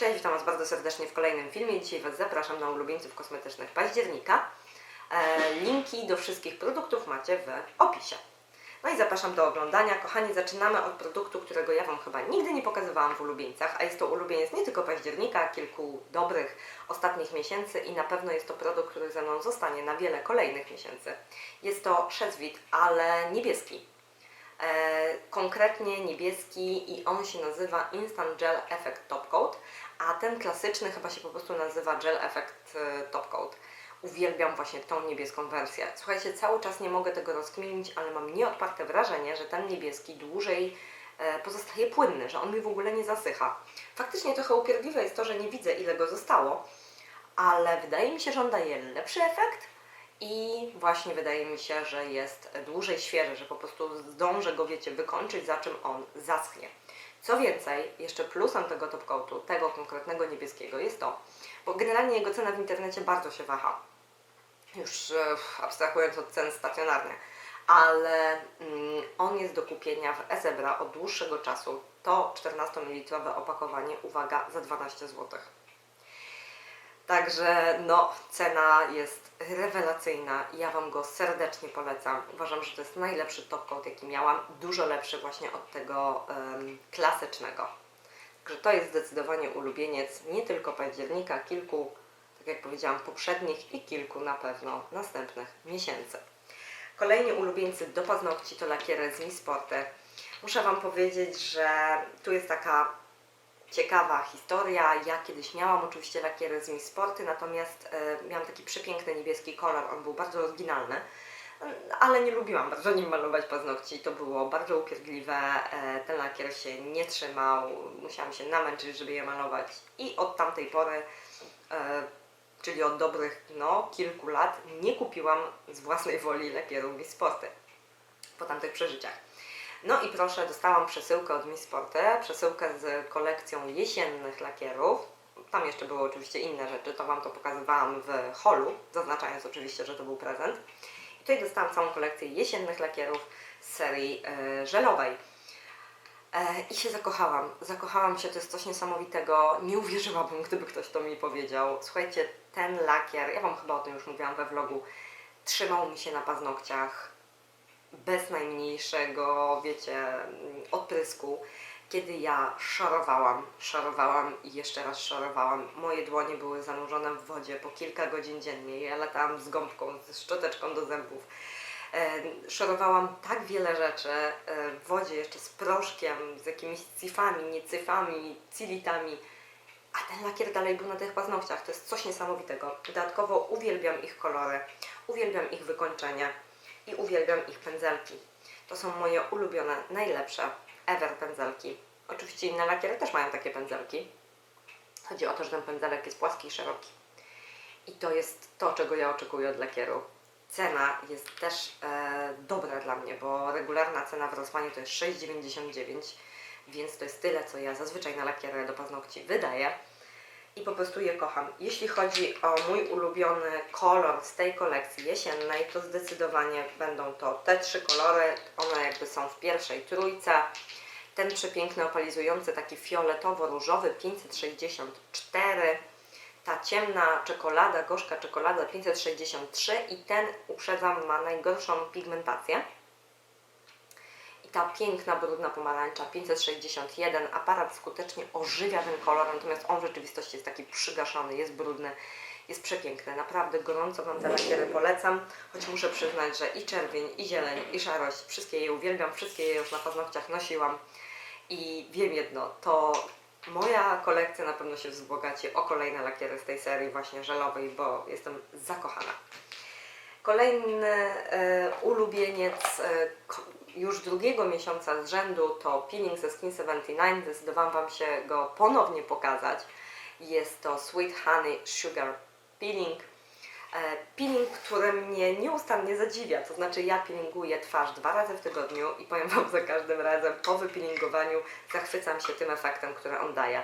Cześć, witam Was bardzo serdecznie w kolejnym filmie. Dzisiaj Was zapraszam na ulubieńców kosmetycznych października. E, linki do wszystkich produktów macie w opisie. No i zapraszam do oglądania. Kochani, zaczynamy od produktu, którego ja Wam chyba nigdy nie pokazywałam w ulubieńcach, a jest to ulubieniec nie tylko października, kilku dobrych ostatnich miesięcy i na pewno jest to produkt, który ze mną zostanie na wiele kolejnych miesięcy. Jest to Szezwit, ale niebieski. E, konkretnie niebieski i on się nazywa Instant Gel Effect Top ten klasyczny chyba się po prostu nazywa Gel Effect e, Top Coat. Uwielbiam właśnie tą niebieską wersję. Słuchajcie, cały czas nie mogę tego rozkminić, ale mam nieodparte wrażenie, że ten niebieski dłużej e, pozostaje płynny, że on mi w ogóle nie zasycha. Faktycznie trochę upierdliwe jest to, że nie widzę ile go zostało, ale wydaje mi się, że on daje lepszy efekt i właśnie wydaje mi się, że jest dłużej świeży, że po prostu zdążę go, wiecie, wykończyć, za czym on zaschnie. Co więcej, jeszcze plusem tego top tego konkretnego niebieskiego jest to, bo generalnie jego cena w internecie bardzo się waha, już e, abstrahując od cen stacjonarnych, ale mm, on jest do kupienia w Ezebra od dłuższego czasu. To 14 ml opakowanie, uwaga, za 12 zł. Także no, cena jest rewelacyjna. Ja Wam go serdecznie polecam. Uważam, że to jest najlepszy top coat, jaki miałam. Dużo lepszy właśnie od tego em, klasycznego. Także to jest zdecydowanie ulubieniec nie tylko października, kilku, tak jak powiedziałam, poprzednich i kilku na pewno następnych miesięcy. Kolejni ulubieńcy do paznokci to lakiery z Mi Sporty. Muszę Wam powiedzieć, że tu jest taka ciekawa historia. Ja kiedyś miałam oczywiście lakiery z Mi Sporty, natomiast e, miałam taki przepiękny niebieski kolor, on był bardzo oryginalny, ale nie lubiłam bardzo nim malować paznokci. To było bardzo upierdliwe, e, ten lakier się nie trzymał, musiałam się namęczyć, żeby je malować i od tamtej pory, e, czyli od dobrych no, kilku lat, nie kupiłam z własnej woli lakieru Mi Sporty po tamtych przeżyciach. No i proszę, dostałam przesyłkę od Miss Sporty, przesyłkę z kolekcją jesiennych lakierów. Tam jeszcze były oczywiście inne rzeczy, to Wam to pokazywałam w holu, zaznaczając oczywiście, że to był prezent. I tutaj dostałam całą kolekcję jesiennych lakierów z serii e, żelowej. E, I się zakochałam. Zakochałam się, to jest coś niesamowitego. Nie uwierzyłabym, gdyby ktoś to mi powiedział. Słuchajcie, ten lakier, ja Wam chyba o tym już mówiłam we vlogu, trzymał mi się na paznokciach bez najmniejszego, wiecie, odprysku. Kiedy ja szorowałam, szorowałam i jeszcze raz szorowałam, moje dłonie były zanurzone w wodzie po kilka godzin dziennie. Ja latałam z gąbką, z szczoteczką do zębów. E, Szorowałam tak wiele rzeczy e, w wodzie, jeszcze z proszkiem, z jakimiś cifami, niecyfami, cilitami. A ten lakier dalej był na tych paznokciach. To jest coś niesamowitego. Dodatkowo uwielbiam ich kolory, uwielbiam ich wykończenie i uwielbiam ich pędzelki. To są moje ulubione, najlepsze ever pędzelki. Oczywiście inne lakiery też mają takie pędzelki. Chodzi o to, że ten pędzelek jest płaski i szeroki. I to jest to, czego ja oczekuję od lakieru. Cena jest też e, dobra dla mnie, bo regularna cena w Rosmanie to jest 6,99, więc to jest tyle, co ja zazwyczaj na lakiery do paznokci wydaję i po prostu je kocham. Jeśli chodzi o mój ulubiony kolor z tej kolekcji jesiennej, to zdecydowanie będą to te trzy kolory. One jakby są w pierwszej trójce. Ten przepiękny, opalizujący, taki fioletowo-różowy 564. Ta ciemna czekolada, gorzka czekolada 563 i ten, uprzedzam, ma najgorszą pigmentację. Ta piękna, brudna pomarańcza 561. Aparat skutecznie ożywia ten kolor, natomiast on w rzeczywistości jest taki przygaszony, jest brudny, jest przepiękny. Naprawdę gorąco Wam te lakiery polecam, choć muszę przyznać, że i czerwień, i zieleń, i szarość, wszystkie je uwielbiam, wszystkie je już na paznokciach nosiłam. I wiem jedno, to moja kolekcja na pewno się wzbogaci o kolejne lakiery z tej serii właśnie żelowej, bo jestem zakochana. Kolejny e, ulubieniec e, już drugiego miesiąca z rzędu to peeling ze Skin 79. Zdecydowałam Wam się go ponownie pokazać. Jest to Sweet Honey Sugar Peeling. E, peeling, który mnie nieustannie zadziwia. To znaczy ja peelinguję twarz dwa razy w tygodniu i powiem Wam za każdym razem po wypeelingowaniu zachwycam się tym efektem, który on daje.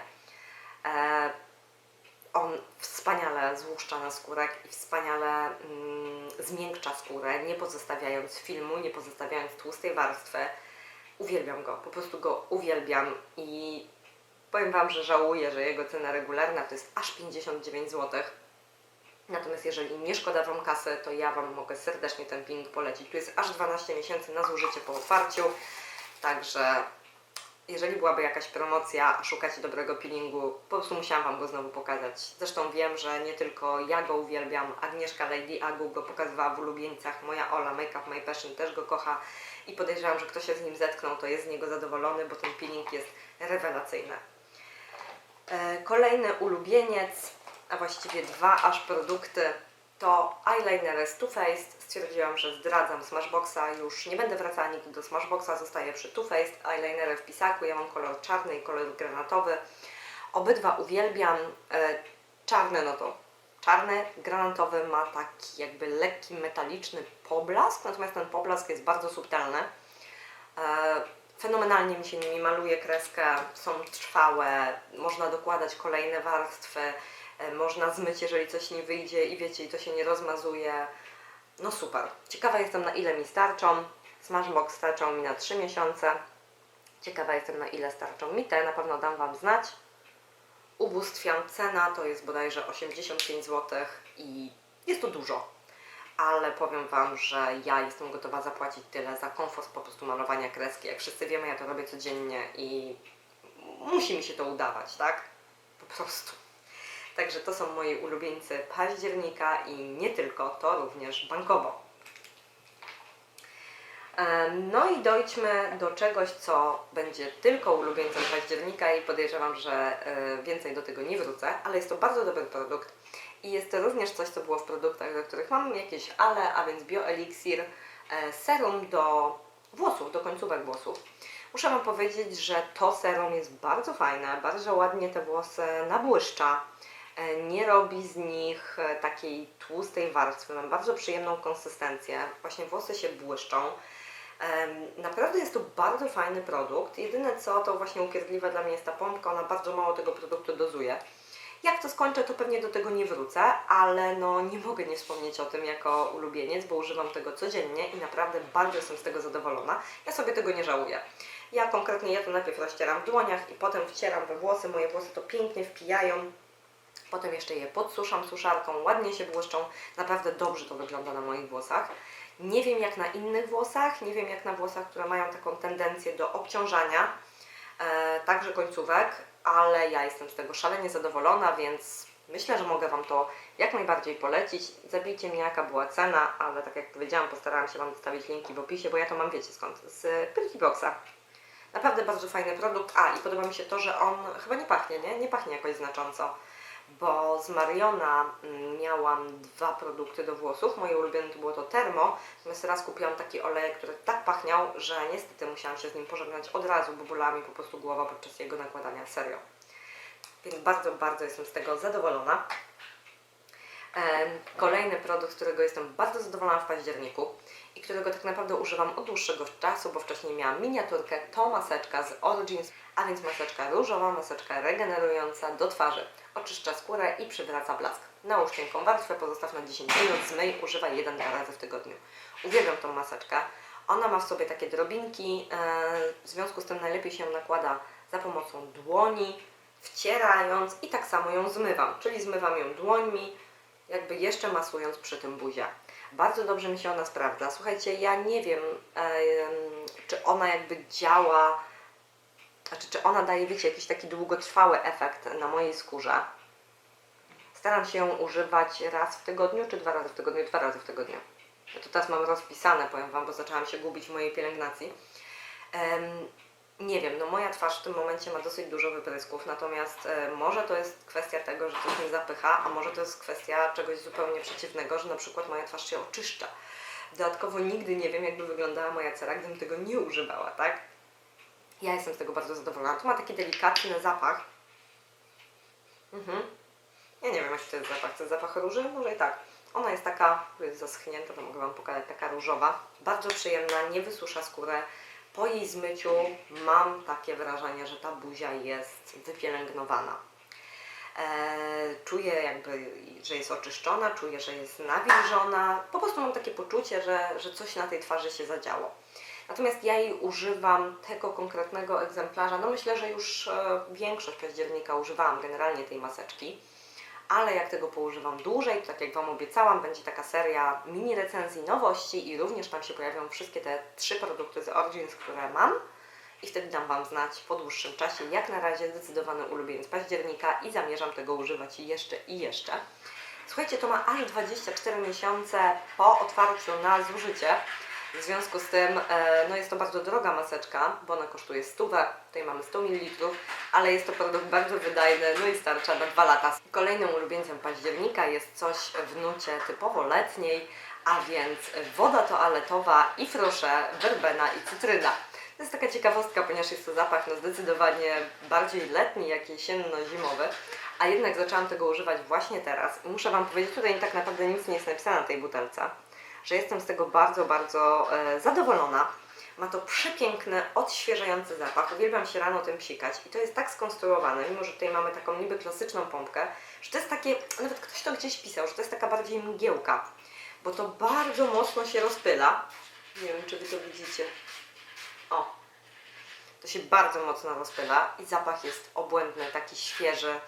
On wspaniale złuszcza na skórek i wspaniale mm, zmiękcza skórę, nie pozostawiając filmu, nie pozostawiając tłustej warstwy. Uwielbiam go, po prostu go uwielbiam i Powiem Wam, że żałuję, że jego cena regularna to jest aż 59 zł. Natomiast jeżeli nie szkoda Wam kasy, to ja Wam mogę serdecznie ten peeling polecić. Tu jest aż 12 miesięcy na zużycie po otwarciu, także jeżeli byłaby jakaś promocja, a szukacie dobrego peelingu, po prostu musiałam Wam go znowu pokazać. Zresztą wiem, że nie tylko ja go uwielbiam, Agnieszka Lady Agu go pokazywała w ulubieńcach, moja Ola Makeup My Passion też go kocha i podejrzewam, że ktoś się z nim zetknął, to jest z niego zadowolony, bo ten peeling jest rewelacyjny. E, Kolejny ulubieniec, a właściwie dwa aż produkty, to eyelinery z Too Faced. Stwierdziłam, że zdradzam Smashboxa, już nie będę wracała nigdy do Smashboxa, zostaję przy Too Faced. Eyelinery w pisaku, ja mam kolor czarny i kolor granatowy. Obydwa uwielbiam. E, Czarny, no to czarny, granatowy ma taki jakby lekki metaliczny poblask, natomiast ten poblask jest bardzo subtelny. E, Fenomenalnie mi się nimi maluje kreskę, są trwałe, można dokładać kolejne warstwy, można zmyć, jeżeli coś nie wyjdzie i wiecie, i to się nie rozmazuje. No super. Ciekawa jestem, na ile mi starczą. Smashbox starczą mi na 3 miesiące. Ciekawa jestem, na ile starczą mi te. Na pewno dam Wam znać. Ubóstwiam. Cena to jest bodajże 85 zł i jest to dużo ale powiem Wam, że ja jestem gotowa zapłacić tyle za komfort po prostu malowania kreski. Jak wszyscy wiemy, ja to robię codziennie i musi mi się to udawać, tak? Po prostu. Także to są moi ulubieńcy października i nie tylko, to również bankowo. Em, No i dojdźmy do czegoś, co będzie tylko ulubieńcem października i podejrzewam, że e, więcej do tego nie wrócę, ale jest to bardzo dobry produkt i jest to również coś, co było w produktach, do których mam jakieś ale, a więc BioElixir e, serum do włosów, do końcówek włosów. Muszę Wam powiedzieć, że to serum jest bardzo fajne, bardzo ładnie te włosy nabłyszcza. E, Nie robi z nich e, takiej tłustej warstwy, mam bardzo przyjemną konsystencję. Właśnie włosy się błyszczą. Naprawdę jest to bardzo fajny produkt. Jedyne co, to właśnie upierdliwe dla mnie jest ta pompka, ona bardzo mało tego produktu dozuje. Jak to skończę, to pewnie do tego nie wrócę, ale no nie mogę nie wspomnieć o tym jako ulubieniec, bo używam tego codziennie i naprawdę bardzo jestem z tego zadowolona. Ja sobie tego nie żałuję. Ja konkretnie ja to najpierw rozcieram w dłoniach i potem wcieram we włosy. Moje włosy to pięknie wpijają. Potem jeszcze je podsuszam suszarką, ładnie się błyszczą. Naprawdę dobrze to wygląda na moich włosach. Nie wiem jak na innych włosach, nie wiem jak na włosach, które mają taką tendencję do obciążania, e, także końcówek, ale ja jestem z tego szalenie zadowolona, więc myślę, że mogę Wam to jak najbardziej polecić. Zabijcie mi jaka była cena, ale tak jak powiedziałam, postarałam się Wam zostawić linki w opisie, bo ja to mam, wiecie skąd, z Pretty Boxa. Naprawdę bardzo fajny produkt. A, i podoba mi się to, że on chyba nie pachnie, nie? Nie pachnie jakoś znacząco. Bo z Mariona mm, miałam dwa produkty do włosów. Moje ulubione to było to Termo. Natomiast raz kupiłam taki olej, który tak pachniał, że niestety musiałam się z nim pożegnać od razu, bo bolała mi po prostu głowa podczas jego nakładania. Serio. Więc bardzo, bardzo jestem z tego zadowolona. Kolejny produkt, którego jestem bardzo zadowolona w październiku i którego tak naprawdę używam od dłuższego czasu, bo wcześniej miałam miniaturkę, to maseczka z Origins, a więc maseczka różowa, maseczka regenerująca do twarzy. Oczyszcza skórę i przywraca blask. Nałóż cienką warstwę, pozostaw na 10 minut, zmyj, używaj 1-2 razy w tygodniu. Uwielbiam tą maseczkę. Ona ma w sobie takie drobinki, e, w związku z tym najlepiej się ją nakłada za pomocą dłoni, wcierając i tak samo ją zmywam, czyli zmywam ją dłońmi, jakby jeszcze masując przy tym buzię. Bardzo dobrze mi się ona sprawdza. Słuchajcie, ja nie wiem, em, czy ona jakby działa, znaczy czy ona daje, wiecie, jakiś taki długotrwały efekt na mojej skórze. Staram się ją używać raz w tygodniu, czy dwa razy w tygodniu? Dwa razy w tygodniu. Ja to teraz mam rozpisane, powiem Wam, bo zaczęłam się gubić w mojej pielęgnacji. Nie wiem, no moja twarz w tym momencie ma dosyć dużo wyprysków, natomiast e, może to jest kwestia tego, że coś mnie zapycha, a może to jest kwestia czegoś zupełnie przeciwnego, że na przykład moja twarz się oczyszcza. Dodatkowo nigdy nie wiem, jakby wyglądała moja cera, gdybym tego nie używała, tak? Ja jestem z tego bardzo zadowolona. To ma taki delikatny zapach. Mhm. Ja nie wiem, jaki to jest zapach. To jest zapach róży? Może i tak. Ona jest taka, jest zaschnięta, to mogę Wam pokazać, taka różowa. Bardzo przyjemna, nie wysusza skórę. Po jej zmyciu mam takie wrażenie, że ta buzia jest wypielęgnowana. Eee, czuję jakby, że jest oczyszczona, czuję, że jest nawilżona. Po prostu mam takie poczucie, że, że coś na tej twarzy się zadziało. Natomiast ja jej używam tego konkretnego egzemplarza, no myślę, że już e, większość października używałam generalnie tej maseczki, ale jak tego poużywam dłużej, to tak jak Wam obiecałam, będzie taka seria mini recenzji nowości i również tam się pojawią wszystkie te trzy produkty z Origins, które mam i wtedy dam Wam znać po dłuższym czasie, jak na razie zdecydowany ulubieniec października i zamierzam tego używać jeszcze i jeszcze. Słuchajcie, to ma aż 24 miesiące po otwarciu na zużycie. W związku z tym e, no jest to bardzo droga maseczka, bo ona kosztuje stówę, tutaj mamy 100 ml, ale jest to produkt bardzo wydajny, no i starcza na 2 lata. Kolejnym ulubieńcem października jest coś w nucie typowo letniej, a więc woda toaletowa i frosze, werbena i cytryna. To jest taka ciekawostka, ponieważ jest to zapach no zdecydowanie bardziej letni, jak jesienno-zimowy, a jednak zaczęłam tego używać właśnie teraz. Muszę Wam powiedzieć, tutaj tak naprawdę nic nie jest napisane na tej butelce, że jestem z tego bardzo, bardzo e, zadowolona. Ma to przepiękny, odświeżający zapach. Uwielbiam się rano tym psikać i to jest tak skonstruowane, mimo że tutaj mamy taką niby klasyczną pompkę, że to jest takie, nawet ktoś to gdzieś pisał, że to jest taka bardziej mgiełka, bo to bardzo mocno się rozpyla. Nie wiem, czy Wy to widzicie. O, to się bardzo mocno rozpyla i zapach jest obłędny, taki świeży.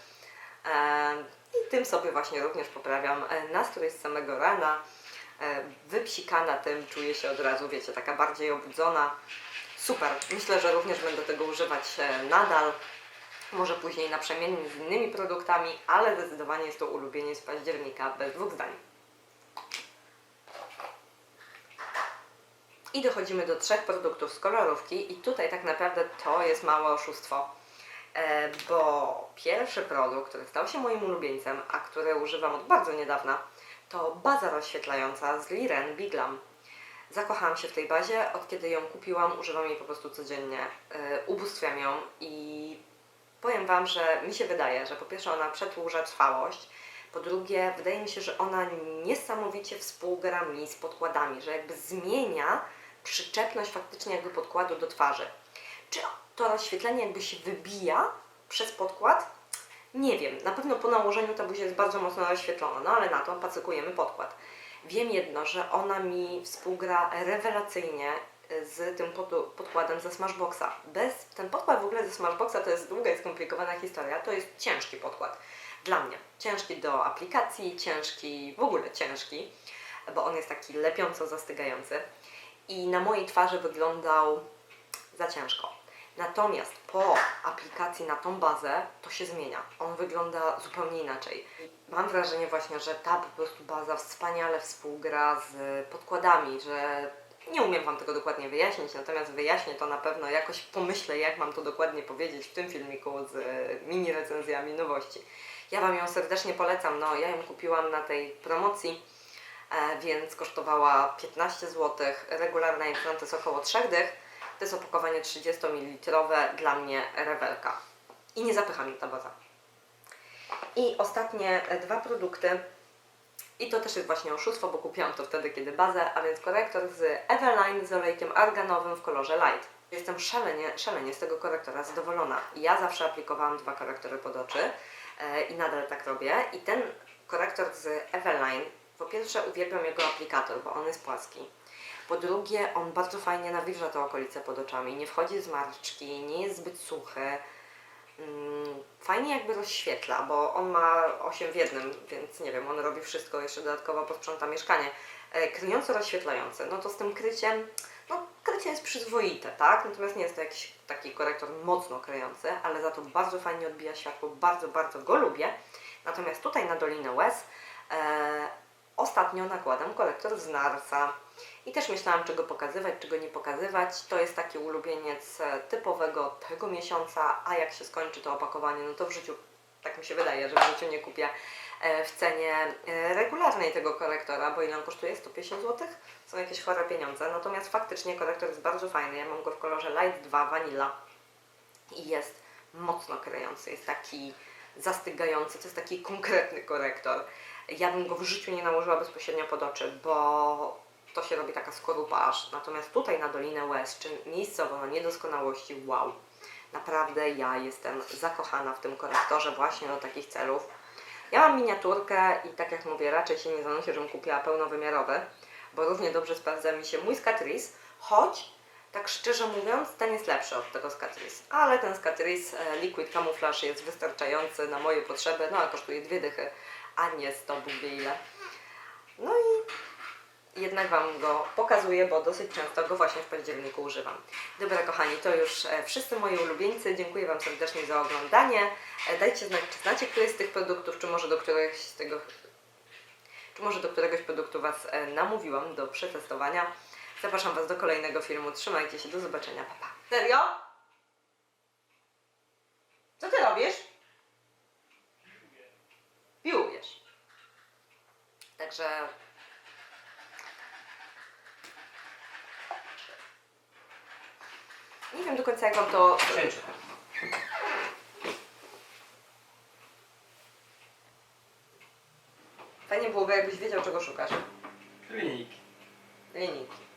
E, I tym sobie właśnie również poprawiam e, nastrój z samego rana. E, Wypsikana tym czuję się od razu, wiecie, taka bardziej obudzona. Super, myślę, że również będę tego używać e, nadal. Może później naprzemiennie z innymi produktami, ale zdecydowanie jest to ulubienie z października, bez dwóch zdań. I dochodzimy do trzech produktów z kolorówki i tutaj tak naprawdę to jest małe oszustwo, e, bo pierwszy produkt, który stał się moim ulubieńcem, a który używam od bardzo niedawna, to baza rozświetlająca z Liren Biglam. Zakochałam się w tej bazie, od kiedy ją kupiłam, używam jej po prostu codziennie, e, ubóstwiam ją i powiem Wam, że mi się wydaje, że po pierwsze ona przedłuża trwałość, po drugie wydaje mi się, że ona niesamowicie współgra mi z podkładami, że jakby zmienia przyczepność faktycznie jakby podkładu do twarzy. Czy to rozświetlenie jakby się wybija przez podkład? Nie wiem. Na pewno po nałożeniu ta buzia jest bardzo mocno rozświetlona, no ale na to pacykujemy podkład. Wiem jedno, że ona mi współgra rewelacyjnie z tym pod- podkładem ze Smashboxa. Bez, ten podkład w ogóle ze Smashboxa to jest długa i skomplikowana historia, to jest ciężki podkład. Dla mnie. Ciężki do aplikacji, ciężki, w ogóle ciężki, bo on jest taki lepiąco zastygający i na mojej twarzy wyglądał za ciężko. Natomiast po aplikacji na tą bazę to się zmienia. On wygląda zupełnie inaczej. Mam wrażenie właśnie, że ta po prostu baza wspaniale współgra z podkładami, że nie umiem Wam tego dokładnie wyjaśnić, natomiast wyjaśnię to na pewno, jakoś pomyślę, jak mam to dokładnie powiedzieć w tym filmiku z mini recenzjami nowości. Ja Wam ją serdecznie polecam. No, ja ją kupiłam na tej promocji e, więc kosztowała 15 zł. Regularna jej jest około 3 dych. To jest opakowanie 30 ml, dla mnie rewelka. I nie zapycha mnie ta baza. I ostatnie e, dwa produkty. I to też jest właśnie oszustwo, bo kupiłam to wtedy, kiedy bazę, a więc korektor z Everline z olejkiem arganowym w kolorze light. Jestem szalenie, szalenie z tego korektora zadowolona. Ja zawsze aplikowałam dwa korektory pod oczy e, i nadal tak robię. I ten korektor z Everline, po pierwsze uwielbiam jego aplikator, bo on jest płaski. Po drugie, on bardzo fajnie nawilża te okolice pod oczami, nie wchodzi z marczki, nie jest zbyt suchy. Mm, Fajnie jakby rozświetla, bo on ma 8 w jednym, więc nie wiem, on robi wszystko, jeszcze dodatkowo posprząta mieszkanie. E, Kryjąco rozświetlający, no to z tym kryciem, no krycie jest przyzwoite, tak? Natomiast nie jest to jakiś taki korektor mocno kryjący, ale za to bardzo fajnie odbija światło, bardzo, bardzo go lubię. Natomiast tutaj na Dolinę Łez e, ostatnio nakładam korektor z Narsa. I też myślałam, czego pokazywać, czego nie pokazywać. To jest taki ulubieniec typowego tego miesiąca, a jak się skończy to opakowanie, no to w życiu, tak mi się wydaje, że w życiu nie kupię e, w cenie e, regularnej tego korektora, bo ile on kosztuje? 150 zł? Są jakieś chore pieniądze. Natomiast faktycznie korektor jest bardzo fajny. Ja mam go w kolorze Light 2 Vanilla i jest mocno kryjący, jest taki zastygający, to jest taki konkretny korektor. Ja bym go w życiu nie nałożyła bezpośrednio pod oczy, bo to się robi taka skorupa aż. Natomiast tutaj na Dolinę Łez, czy miejscowo na niedoskonałości, wow. Naprawdę ja jestem zakochana w tym korektorze właśnie do takich celów. Ja mam miniaturkę i tak jak mówię, raczej się nie zanoszę, żebym kupiła pełnowymiarowy, bo równie dobrze sprawdza mi się mój z Catrice, choć tak szczerze mówiąc, ten jest lepszy od tego z Catrice. Ale ten z Catrice e, Liquid Camouflage jest wystarczający na moje potrzeby, no a kosztuje dwie dychy, a nie 100 Bóg wie ile. No i jednak Wam go pokazuję, bo dosyć często go właśnie w październiku używam. Dobra kochani, to już e, wszyscy moi ulubieńcy. Dziękuję Wam serdecznie za oglądanie. E, Dajcie znać, czy znacie któryś z tych produktów, czy może do któregoś z tego czy może do któregoś produktu Was e, namówiłam do przetestowania. Zapraszam Was do kolejnego filmu. Trzymajcie się, do zobaczenia. Pa, pa. Serio? Także nie wiem do końca jak Wam to... Cięcie. Fajnie byłoby jakbyś wiedział czego szukasz. Linijki. Linijki.